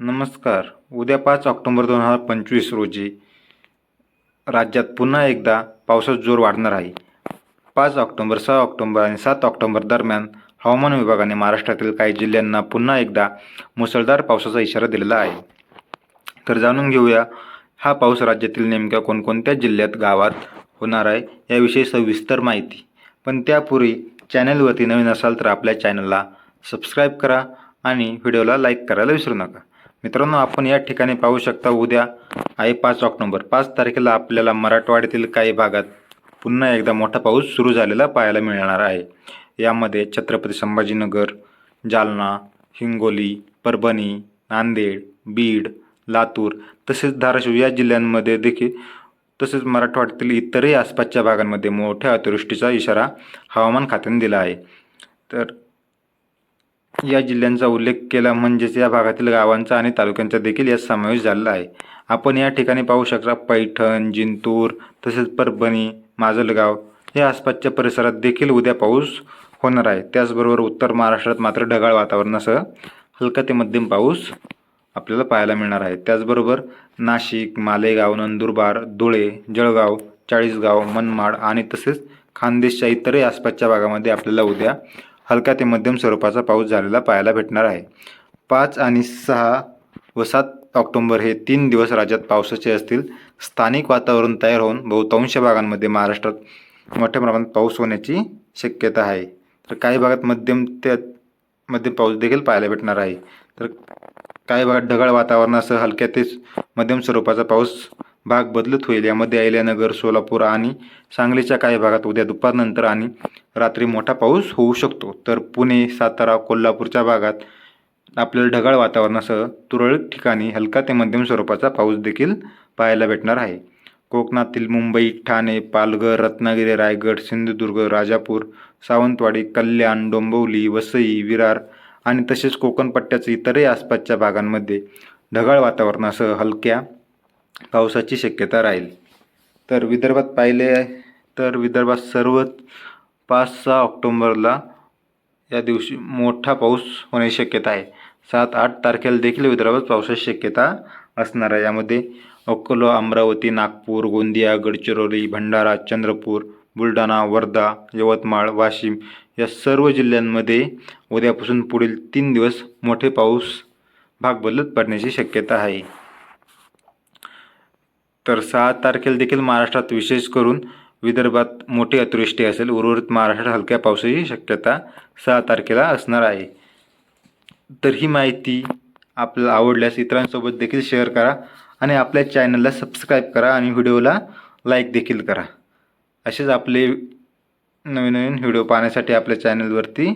नमस्कार. उद्या पाच ऑक्टोबर दोन हजार पंचवीस रोजी राज्यात पुन्हा एकदा पावसाचा जोर वाढणार आहे. पाच ऑक्टोबर सहा ऑक्टोबर आणि सात ऑक्टोबर दरम्यान हवामान विभागाने महाराष्ट्रातील काही जिल्ह्यांना पुन्हा एकदा मुसळधार पावसाचा इशारा दिलेला आहे. तर जाणून घेऊया हा पाऊस राज्यातील नेमक्या कोणकोणत्या जिल्ह्यात गावात होणार आहे याविषयी सविस्तर माहिती. पण त्यापूर्वी चॅनलवरती नवीन असाल तर आपल्या चॅनलला सबस्क्राईब करा आणि व्हिडिओला लाईक करायला विसरू नका. मित्रांनो आपण या ठिकाणी पाहू शकता उद्या आहे पाच ऑक्टोंबर. पाच तारखेला आपल्याला मराठवाड्यातील काही भागात पुन्हा एकदा मोठा पाऊस सुरू झालेला पाहायला मिळणार आहे. यामध्ये छत्रपती संभाजीनगर जालना हिंगोली परभणी नांदेड बीड लातूर तसेच धाराशिव या जिल्ह्यांमध्ये देखील तसेच मराठवाड्यातील इतरही आसपासच्या भागांमध्ये मोठ्या अतिवृष्टीचा इशारा हवामान खात्याने दिला आहे. तर या जिल्ह्यांचा उल्लेख केला म्हणजेच या भागातील गावांचा आणि तालुक्यांचा देखील यात समावेश झालेला आहे. आपण या ठिकाणी पाहू शकता पैठण जिंतूर तसेच परभणी माजलगाव या आसपासच्या परिसरात देखील उद्या पाऊस होणार आहे. त्याचबरोबर उत्तर महाराष्ट्रात मात्र ढगाळ वातावरणासह हलका ते मध्यम पाऊस आपल्याला पाहायला मिळणार आहे. त्याचबरोबर नाशिक मालेगाव नंदुरबार धुळे जळगाव चाळीसगाव मनमाड आणि तसेच खानदेशच्या इतरही आसपासच्या भागामध्ये आपल्याला उद्या हलका ते मध्यम स्वरूपाचा पाऊस झालेला पाहायला भेटणार आहे. पाच आणि सहा व सात ऑक्टोंबर हे तीन दिवस राज्यात पावसाचे असतील. स्थानिक वातावरण तयार होऊन बहुतांश भागांमध्ये महाराष्ट्रात मोठ्या प्रमाणात पाऊस होण्याची शक्यता आहे. तर काही भागात मध्यम ते मध्यम पाऊस देखील पाहायला भेटणार आहे. तर काही भागात ढगाळ वातावरणासह हलक्या ते मध्यम स्वरूपाचा पाऊस भाग बदलत होईल. यामध्ये अहिल्यानगर सोलापूर आणि सांगलीच्या काही भागात उद्या दुपारनंतर आणि रात्री मोठा पाऊस होऊ शकतो. तर पुणे सातारा कोल्हापूरच्या भागात आपल्याला ढगाळ वातावरणासह तुरळक ठिकाणी हलका ते मध्यम स्वरूपाचा पाऊस देखील पाहायला भेटणार आहे. कोकणातील मुंबई ठाणे पालघर रत्नागिरी रायगड सिंधुदुर्ग राजापूर सावंतवाडी कल्याण डोंबिवली वसई विरार आणि तसेच कोकणपट्ट्याच्या इतरही आसपासच्या भागांमध्ये ढगाळ वातावरणासह हलक्या पावसाची शक्यता राहील. तर विदर्भात पाहिले तर विदर्भात सर्वच पाच सहा ऑक्टोंबरला या दिवशी मोठा पाऊस होण्याची शक्यता आहे. सात आठ तारखेला देखील विदर्भात पावसाची शक्यता असणार आहे. यामध्ये अकोला अमरावती नागपूर गोंदिया गडचिरोली भंडारा चंद्रपूर बुलढाणा वर्धा यवतमाळ वाशिम या सर्व जिल्ह्यांमध्ये उद्यापासून पुढील तीन दिवस मोठे पाऊस भाग बदलत पडण्याची शक्यता आहे. तर सहा तारखेला देखील महाराष्ट्रात विशेष करून विदर्भात मोठी अतिवृष्टी असेल उर्वरित महाराष्ट्रात हलक्या पावसाची शक्यता सहा तारखेला असणार आहे. तर ही माहिती आपल्याला आवडल्यास इतरांसोबत देखील शेअर करा आणि आपल्या चॅनलला सबस्क्राईब करा आणि व्हिडिओला लाईक देखील करा. असेच आपले नवीन नवीन व्हिडिओ पाहण्यासाठी आपल्या चॅनलवरती